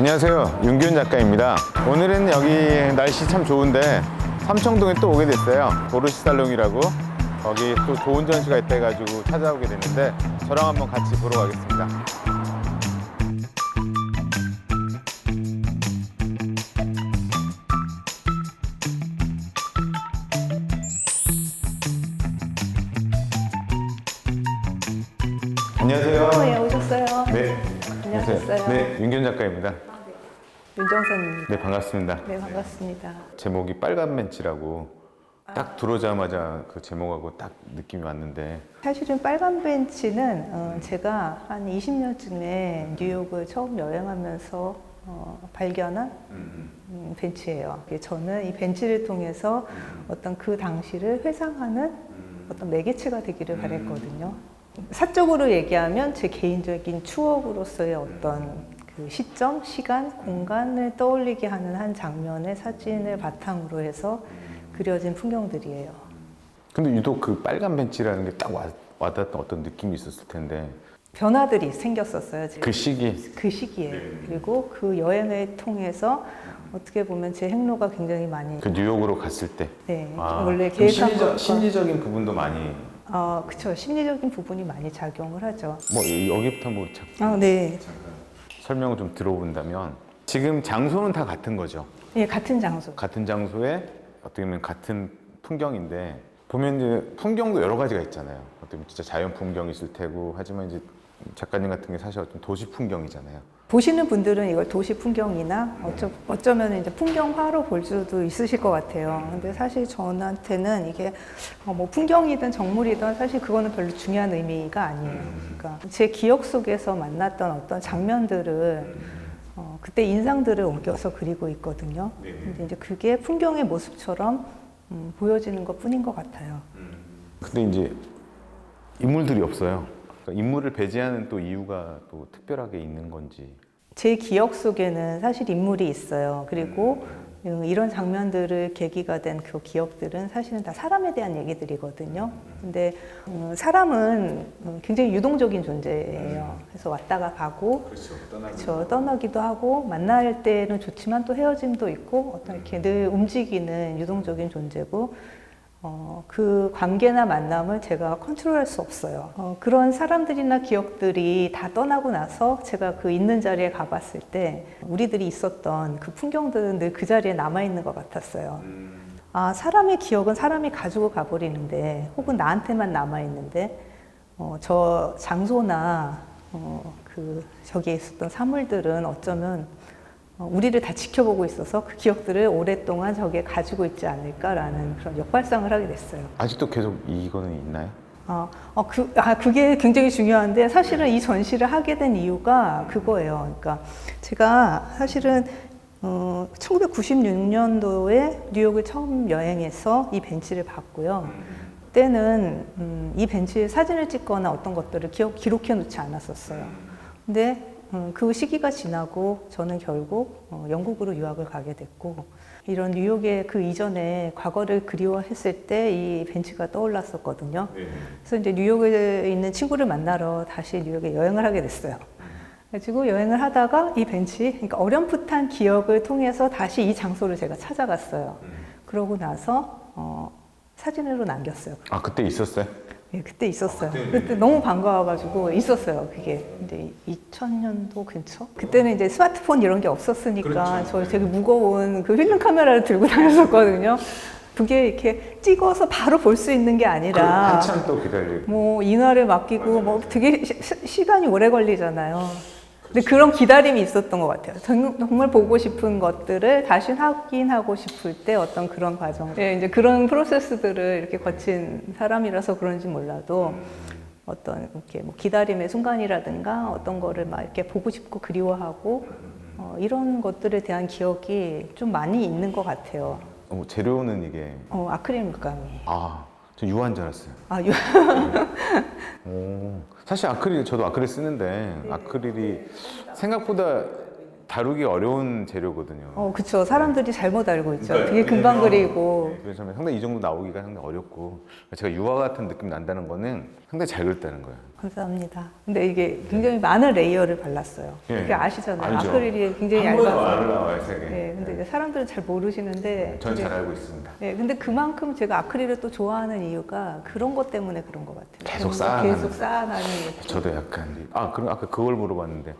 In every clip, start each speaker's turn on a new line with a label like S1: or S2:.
S1: 안녕하세요. 윤기훈 작가입니다. 오늘은 여기 날씨 참 좋은데 삼청동에 또 오게 됐어요. 보르시 살롱이라고 거기 또 좋은 전시가 있다 해가지고 찾아오게 됐는데 저랑 한번 같이 보러 가겠습니다. 안녕하세요.
S2: 네, 오셨어요.
S1: 네.
S2: 안녕하셨어요.
S1: 네, 윤기훈 작가입니다.
S2: 윤정선입니다.
S1: 네, 반갑습니다.
S2: 네, 반갑습니다.
S1: 제목이 빨간 벤치라고 딱 들어오자마자 그 제목하고 딱 느낌이 왔는데
S2: 사실은 빨간 벤치는 어, 제가 한 20년쯤에 뉴욕을 처음 여행하면서 어, 발견한 음, 벤치예요. 이게 저는 이 벤치를 통해서 어떤 그 당시를 회상하는 어떤 매개체가 되기를 바랬거든요. 사적으로 얘기하면 제 개인적인 추억으로서의 어떤 그 시점, 시간, 공간을 떠올리게 하는 한 장면의 사진을 바탕으로 해서 그려진 풍경들이에요.
S1: 근데 유독 그 빨간 벤치라는 게 딱 와닿았던 어떤 느낌이 있었을 텐데
S2: 변화들이 생겼었어요. 제가.
S1: 그 시기
S2: 그 시기에 그리고 그 여행을 통해서 어떻게 보면 제 행로가 굉장히 많이
S1: 그 뉴욕으로 갔을 때
S2: 네
S1: 아,
S2: 원래
S1: 그럼
S2: 계획한
S1: 심리적,
S2: 것과
S1: 심리적인 부분도 많이
S2: 어 그쵸 심리적인 부분이 많이 작용을 하죠.
S1: 뭐 여기부터 뭐 자-
S2: 아 네,
S1: 설명을 좀 들어본다면 지금 장소는 다 같은 거죠.
S2: 예 같은 장소.
S1: 같은 장소에 어떻게 보면 같은 풍경인데 보면 이제 풍경도 여러 가지가 있잖아요. 어떻게 보면 진짜 자연 풍경이 있을 테고 하지만 이제 작가님 같은 게 사실 어떤 도시 풍경이잖아요.
S2: 보시는 분들은 이걸 도시 풍경이나 어쩌, 어쩌면 이제 풍경화로 볼 수도 있으실 것 같아요. 근데 사실 저한테는 이게 어, 뭐 풍경이든 정물이든 사실 그거는 별로 중요한 의미가 아니에요. 그러니까 제 기억 속에서 만났던 어떤 장면들을 어, 그때 인상들을 옮겨서 그리고 있거든요. 근데 이제 그게 풍경의 모습처럼 음, 보여지는 것 뿐인 것 같아요.
S1: 근데 이제 인물들이 없어요. 그러니까 인물을 배제하는 또 이유가 또 특별하게 있는 건지.
S2: 제 기억 속에는 사실 인물이 있어요. 그리고 음, 이런 장면들을 계기가 된 그 기억들은 사실은 다 사람에 대한 얘기들이거든요. 근데 음, 사람은 음, 굉장히 유동적인 존재예요. 그래서 왔다가 가고, 그렇죠. 떠나기도 하고, 만날 때는 좋지만 또 헤어짐도 있고, 어떤 이렇게 늘 움직이는 유동적인 존재고, 어, 그 관계나 만남을 제가 컨트롤할 수 없어요. 어, 그런 사람들이나 기억들이 다 떠나고 나서 제가 그 있는 자리에 가봤을 때 우리들이 있었던 그 풍경들은 늘 그 자리에 남아있는 것 같았어요. 아, 사람의 기억은 사람이 가지고 가버리는데 혹은 나한테만 남아있는데 어, 저 장소나 어, 그 저기에 있었던 사물들은 어쩌면 어, 우리를 다 지켜보고 있어서 그 기억들을 오랫동안 저기에 가지고 있지 않을까라는 그런 역발상을 하게 됐어요.
S1: 아직도 계속 이거는 있나요?
S2: 어, 어, 그, 아, 그게 굉장히 중요한데 사실은 이 전시를 하게 된 이유가 그거예요. 그러니까 제가 사실은 어, 1996년도에 뉴욕을 처음 여행해서 이 벤치를 봤고요. 그때는 음, 이 벤치에 사진을 찍거나 어떤 것들을 기억, 기록해 놓지 않았었어요. 근데 음, 그 시기가 지나고 저는 결국 어, 영국으로 유학을 가게 됐고 이런 뉴욕의 그 이전에 과거를 그리워했을 때 이 벤치가 떠올랐었거든요. 그래서 이제 뉴욕에 있는 친구를 만나러 다시 뉴욕에 여행을 하게 됐어요. 그래가지고 여행을 하다가 이 벤치, 그러니까 어렴풋한 기억을 통해서 다시 이 장소를 제가 찾아갔어요. 그러고 나서 어, 사진으로 남겼어요.
S1: 아 그때 있었어요?
S2: 예, 그때 있었어요. 그때 너무 반가워가지고 있었어요. 그게 이제 2000년도 근처. 그때는 이제 스마트폰 이런 게 없었으니까 저 되게 무거운 그 필름 카메라를 들고 다녔었거든요. 그게 이렇게 찍어서 바로 볼 수 있는 게 아니라
S1: 한참 또 기다리고
S2: 뭐 인화를 맡기고 뭐 되게 시, 시- 시간이 오래 걸리잖아요. 근데 그런 기다림이 있었던 것 같아요. 정- 정말 보고 싶은 것들을 다시 확인하고 싶을 때 어떤 그런 과정. 예, 이제 그런 프로세스들을 이렇게 거친 사람이라서 그런지 몰라도 어떤 이렇게 뭐 기다림의 순간이라든가 어떤 거를 막 이렇게 보고 싶고 그리워하고 어, 이런 것들에 대한 기억이 좀 많이 있는 것 같아요.
S1: 어, 재료는 이게
S2: 어, 아크릴 물감이.
S1: 아, 저 유한 줄 알았어요.
S2: 아, 유-
S1: 오, 사실 아크릴 저도 아크릴 쓰는데 아크릴이 생각보다 다루기 어려운 재료거든요.
S2: 어, 그쵸. 사람들이 잘못 알고 있죠.
S1: 그러니까요.
S2: 되게 금방
S1: 왜냐면-
S2: 그리고.
S1: 그래서 상당히 이 정도 나오기가 상당히 어렵고 제가 유화 같은 느낌 난다는 거는 상당히 잘 그렸다는 거예요.
S2: 감사합니다. 근데 이게 굉장히 많은 레이어를 발랐어요.
S1: 예.
S2: 이렇게 아시잖아요.
S1: 알죠.
S2: 아크릴이 굉장히
S1: 한
S2: 얇아서.
S1: 말을 나와요, 세 개.
S2: 네, 근데 이제 사람들은 잘 모르시는데.
S1: 전 잘 알고 있습니다.
S2: 네, 근데 그만큼 제가 아크릴을 또 좋아하는 이유가 그런 것 때문에 그런 것 같아요.
S1: 계속 쌓아가는.
S2: 계속 쌓아나는 느낌.
S1: 저도 약간 아 그럼 아까 그걸 물어봤는데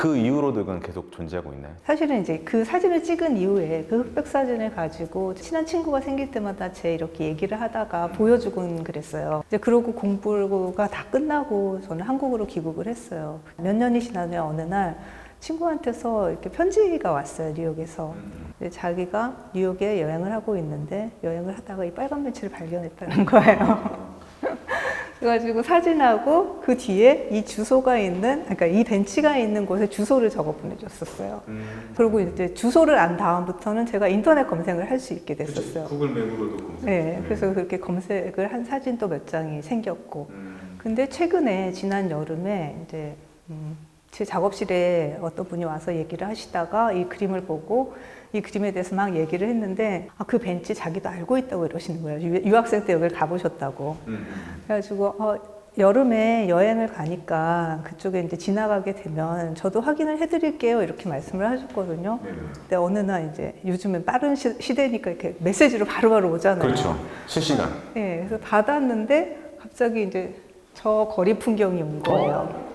S1: 그 이후로도 그건 계속 존재하고 있나요?
S2: 사실은 이제 그 사진을 찍은 이후에 그 흑백 사진을 가지고 친한 친구가 생길 때마다 제 이렇게 얘기를 하다가 보여주곤 그랬어요. 이제 그러고 공부가 다 끝나고 저는 한국으로 귀국을 했어요. 몇 년이 지나면 어느 날 친구한테서 이렇게 편지가 왔어요, 뉴욕에서. 자기가 뉴욕에 여행을 하고 있는데 여행을 하다가 이 빨간 벤치를 발견했다는 거예요. 그래가지고 사진하고 그 뒤에 이 주소가 있는, 그러니까 이 벤치가 있는 곳에 주소를 적어 보내줬었어요. 그리고 이제 주소를 안 다음부터는 제가 인터넷 검색을 할 수 있게 됐었어요.
S1: 구글 맵으로도 검색.
S2: 네, 그래서 그렇게 검색을 한 사진도 몇 장이 생겼고. 근데 최근에 지난 여름에 이제 음, 제 작업실에 어떤 분이 와서 얘기를 하시다가 이 그림을 보고 이 그림에 대해서 막 얘기를 했는데 아, 그 벤치 자기도 알고 있다고 이러시는 거예요. 유- 유학생 때 여기를 가보셨다고. 그래가지고 어, 여름에 여행을 가니까 그쪽에 이제 지나가게 되면 저도 확인을 해드릴게요 이렇게 말씀을 하셨거든요. 근데 어느 날 이제 요즘엔 빠른 시, 시대니까 이렇게 메시지로 바로 바로 오잖아요.
S1: 그렇죠. 실시간.
S2: 네, 그래서 받았는데 갑자기 이제 저 거리 풍경이 온 거예요.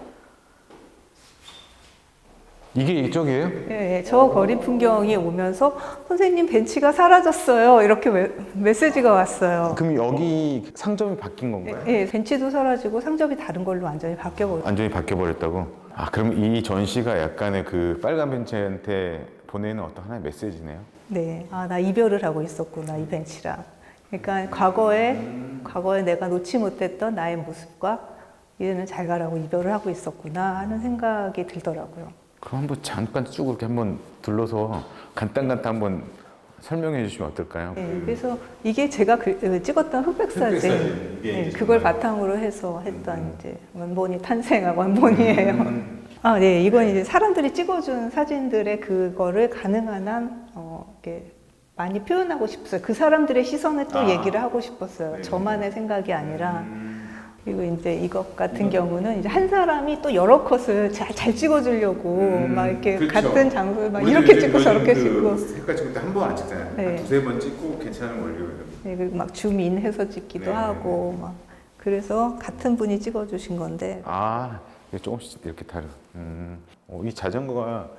S1: 이게 이쪽이에요?
S2: 예, 예, 저 거리 풍경이 오면서 선생님 벤치가 사라졌어요. 이렇게 메, 메시지가 왔어요.
S1: 그럼 여기 상점이 바뀐 건가요?
S2: 예, 예, 벤치도 사라지고 상점이 다른 걸로 완전히 바뀌어 버렸어요.
S1: 완전히 바뀌어 버렸다고. 아 그럼 이 전시가 약간의 그 빨간 벤치한테 보내는 어떤 하나의 메시지네요.
S2: 네, 아, 나 이별을 하고 있었구나, 이 벤치랑. 그러니까 과거에, 과거에 내가 놓지 못했던 나의 모습과 이제는 잘 가라고 이별을 하고 있었구나 하는 생각이 들더라고요.
S1: 그럼 한번 잠깐 쭉 이렇게 한번 둘러서 간단간단 한번 설명해 주시면 어떨까요?
S2: 네, 그래서 이게 제가 그- 그 찍었던 흑백 사진,
S1: 사진, 이게
S2: 네, 그걸 바탕으로 해서 했던 이제 원본이 탄생한 원본이에요. 아, 네, 이건 이제 사람들이 찍어준 사진들의 그거를 가능한 한 어, 이렇게 많이 표현하고 싶었어요. 그 사람들의 시선에 또
S1: 아.
S2: 얘기를 하고 싶었어요.
S1: 네.
S2: 저만의 생각이 아니라. 그리고 이제 이것 같은 경우는 이제 한 사람이 또 여러 컷을 잘, 잘 찍어주려고
S1: 음,
S2: 막 이렇게
S1: 그렇죠.
S2: 같은 장소에 막 이렇게 찍고 저렇게 찍고
S1: 색깔 찍을 때한 번 안 찍잖아요.
S2: 네.
S1: 두세 번 찍고 괜찮은 걸로.
S2: 네, 그리고 막 줌인 해서 찍기도
S1: 네.
S2: 하고 막 그래서 같은 분이 찍어주신 건데
S1: 아 이게 조금씩 이렇게 다르. 음, 어, 이 자전거가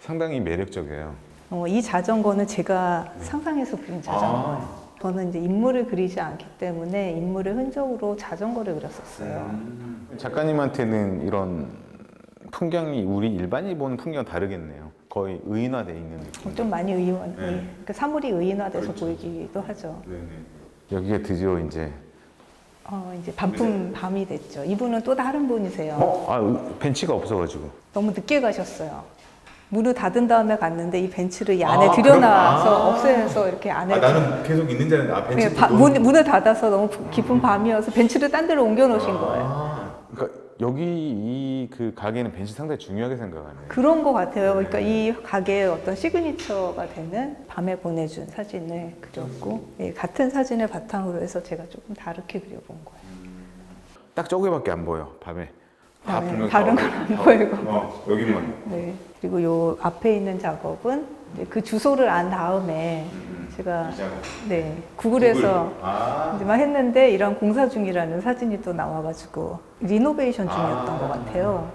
S1: 상당히 매력적이에요.
S2: 어, 이 자전거는 제가 상상해서 그린 자전거예요. 저는 이제 인물을 그리지 않기 때문에 인물의 흔적으로 자전거를 그렸었어요.
S1: 작가님한테는 이런 풍경이 우리 일반이 보는 풍경 다르겠네요. 거의 의인화돼 있는 느낌.
S2: 좀 많이 의원,
S1: 네.
S2: 의, 그러니까 사물이 의인화돼서
S1: 그렇죠.
S2: 보이기도 하죠.
S1: 여기가 드디어 이제
S2: 어, 이제 반품 밤이 됐죠. 이분은 또 다른 분이세요.
S1: 어? 아 의- 벤치가 없어가지고.
S2: 너무 늦게 가셨어요. 문을 닫은 다음에 갔는데 이 벤치를 이 안에
S1: 아,
S2: 들여놔서
S1: 그럼- 아.
S2: 없애서 이렇게 안에
S1: 아 나는 계속 있는 줄 알았는데 아
S2: 네, 바- 문, 문을 닫아서 너무 깊은 밤이어서 벤치를 딴 데로 옮겨 놓으신 거예요.
S1: 아, 그러니까 여기 이 그 가게는 벤치 상당히 중요하게 생각하네요.
S2: 그런 것 같아요. 그러니까 이 가게의 어떤 시그니처가 되는 밤에 보내준 사진을 그렸고 예, 같은 사진을 바탕으로 해서 제가 조금 다르게 그려본 거예요.
S1: 딱 저기밖에 안 보여 밤에.
S2: 아, 네. 다른 다건안
S1: 어,
S2: 보이고.
S1: 어, 여기만.
S2: 네. 그리고 요 앞에 있는 작업은 이제 그 주소를 안 다음에 제가 네 구글에서
S1: 아.
S2: 이제 막 했는데 이런 공사 중이라는 사진이 또 나와가지고 리노베이션 중이었던
S1: 아.
S2: 것 같아요.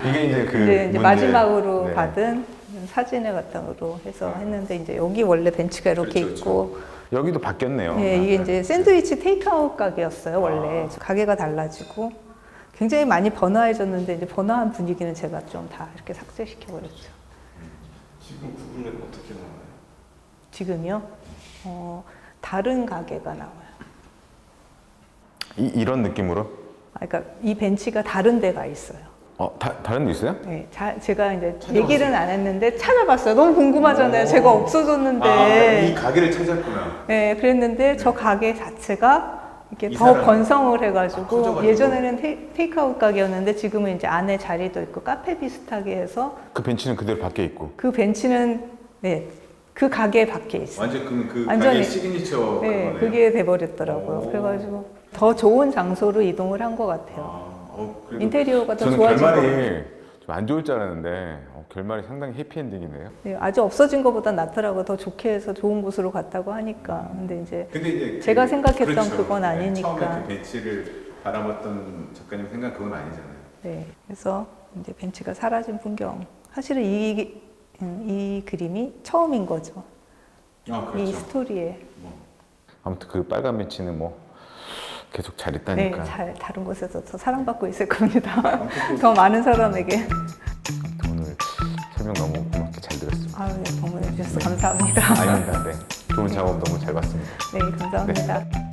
S1: 이게 이제 그
S2: 네, 이제
S1: 문제.
S2: 마지막으로
S1: 네.
S2: 받은 사진을 바탕으로 해서 했는데 이제 여기 원래 벤치가 이렇게
S1: 그렇죠,
S2: 있고
S1: 여기도 바뀌었네요.
S2: 네, 이게 이제 샌드위치 테이크아웃 가게였어요 원래 가게가 달라지고 굉장히 많이 번화해졌는데 이제 번화한 분위기는 제가 좀 다 이렇게 삭제시켜 버렸죠.
S3: 지금 구글에 어떻게 나와요?
S2: 지금요 어, 다른 가게가 나와요.
S1: 이, 이런 느낌으로?
S2: 아, 그러니까 이 벤치가 다른 데가 있어요.
S1: 어, 다, 다른 데 있어요?
S2: 네, 자, 제가 이제 얘기는 안 했는데 찾아봤어요. 너무 궁금하잖아요. 제가 없어졌는데.
S1: 가게를 찾았구나.
S2: 네, 그랬는데 저 가게 자체가 이렇게 이더 건성을
S1: 아,
S2: 해가지고
S1: 커져가지고.
S2: 예전에는 테이, 테이크아웃 가게였는데 지금은 이제 안에 자리도 있고 카페 비슷하게 해서
S1: 그 벤치는 그대로 밖에 있고.
S2: 그 벤치는 네, 그 가게 밖에 있어요.
S1: 완전 그, 그
S2: 완전히-
S1: 가게 시그니처
S2: 네,
S1: 그거네요.
S2: 그게 돼버렸더라고요.
S1: 오.
S2: 그래가지고 더 좋은 장소로 이동을 한것 같아요.
S1: 아, 어, 그래도
S2: 인테리어가 더
S1: 저는
S2: 같아요.
S1: 결말이 좀 안 좋을 줄 알았는데 어, 결말이 상당히 해피엔딩이네요.
S2: 네, 아주 없어진 것보다 낫더라고요. 더 좋게 해서 좋은 곳으로 갔다고 하니까. 근데 이제
S1: 근데 이제
S2: 제가 생각했던
S1: 그렇죠.
S2: 그건
S1: 네,
S2: 아니니까.
S1: 처음에 그 벤치를 바라봤던 작가님 생각 그건 아니잖아요.
S2: 네, 그래서 이제 벤치가 사라진 풍경. 사실은 이, 음, 이 그림이 처음인 거죠.
S1: 아
S2: 이 스토리에.
S1: 아무튼 그 빨간 벤치는 뭐 계속 잘
S2: 네,
S1: 있다니까.
S2: 잘 다른 곳에서 더 사랑받고 있을 겁니다. 더 많은 사람에게.
S1: 오늘 설명 너무 고맙게 잘 들었습니다.
S2: 아유, 네, 방문해 주셔서 감사합니다.
S1: 아닙니다. 네. 좋은 작업 너무 잘 봤습니다.
S2: 네, 감사합니다.